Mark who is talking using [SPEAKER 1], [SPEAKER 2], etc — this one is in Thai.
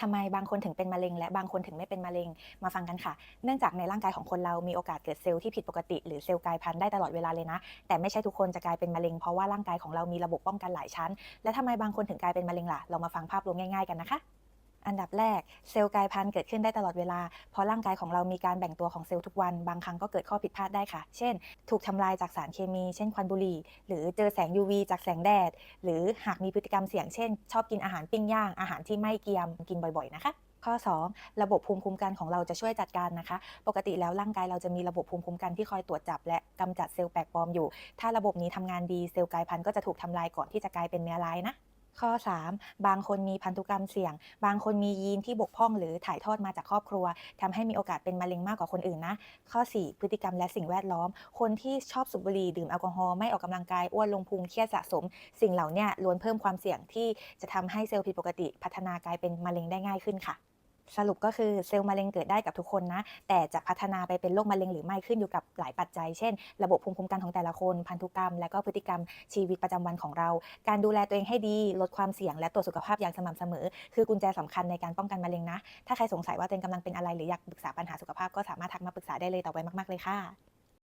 [SPEAKER 1] ทำไมบางคนถึงเป็นมะเร็ง และบางคนถึงไม่เป็นมะเร็งมาฟังกันค่ะ เนื่องจากในร่างกายของคนเรามีโอกาสเกิดเซลล์ที่ผิดปกติ หรือเซลล์กลายพันธุ์ได้ตลอดเวลาเลยนะ แต่ไม่ใช่ทุกคนจะกลายเป็นมะเร็งเพราะว่าร่างกายของเรามีระบบป้องกันหลายชั้น และทำไมบางคนถึงกลายเป็นมะเร็งล่ะเรามาฟังภาพรวมง่ายๆกันนะคะ อันดับแรกเซลล์กลายพันธุ์เกิดขึ้นได้ตลอดเวลา เพราะร่างกายของเรามีการแบ่งตัวของเซลล์ทุกวัน บางครั้งก็เกิดข้อผิดพลาดได้ค่ะ เช่น ถูกทำลายจากสารเคมี เช่นควันบุหรี่ หรือเจอแสง UV จากแสงแดด หรือหากมีพฤติกรรมเสี่ยง เช่น ชอบกินอาหารปิ้งย่าง อาหารที่ไม่เกรียม กินบ่อยๆ นะคะข้อ 2 ระบบภูมิคุ้มกันของเราจะช่วยจัดการนะคะ ปกติแล้วร่างกายเราจะมีระบบภูมิคุ้มกันที่คอยตรวจจับ และกำจัดเซลล์แปลกปลอมอยู่ ถ้าระบบนี้ทำงานดีเซลล์กลายพันธุ์ก็จะถูกทำลายก่อนที่จะกลายเป็นเนื้อร้ายนะ ข้อ 3 บางคนมีพันธุกรรมเสี่ยง บางคนมียีนที่บกพร่องหรือถ่ายทอดมาจากครอบครัวทำให้มีโอกาสเป็นมะเร็งมากกว่าคนอื่นนะ ข้อ 4 พฤติกรรมและสิ่งแวดล้อม คนที่ชอบสูบบุหรี่ดื่มแอลกอฮอล์ไม่ออกกำลังกายอ้วนลงพุงเครียดสะสม สิ่งเหล่านี้ล้วนเพิ่มความเสี่ยงที่จะทำให้เซลล์ผิดปกติ พัฒนากลายเป็นมะเร็งได้ง่ายขึ้นค่ะ สรุปก็คือเซลล์มะเร็งเกิดได้กับทุกคนนะ แต่จะพัฒนาไปเป็นโรคมะเร็งหรือไม่ขึ้นอยู่กับหลายปัจจัย เช่น ระบบภูมิคุ้มกันของแต่ละคน พันธุกรรม และก็พฤติกรรมชีวิตประจำวันของเรา การดูแลตัวเองให้ดี ลดความเสี่ยง และตรวจสุขภาพอย่างสม่ำเสมอ คือกุญแจสำคัญในการป้องกันมะเร็งนะ ถ้าใครสงสัยว่าตัวเองกำลังเป็นอะไรหรืออยากปรึกษาปัญหาสุขภาพก็สามารถทักมาปรึกษาได้เลยต่อไปมาก ๆเลยค่ะ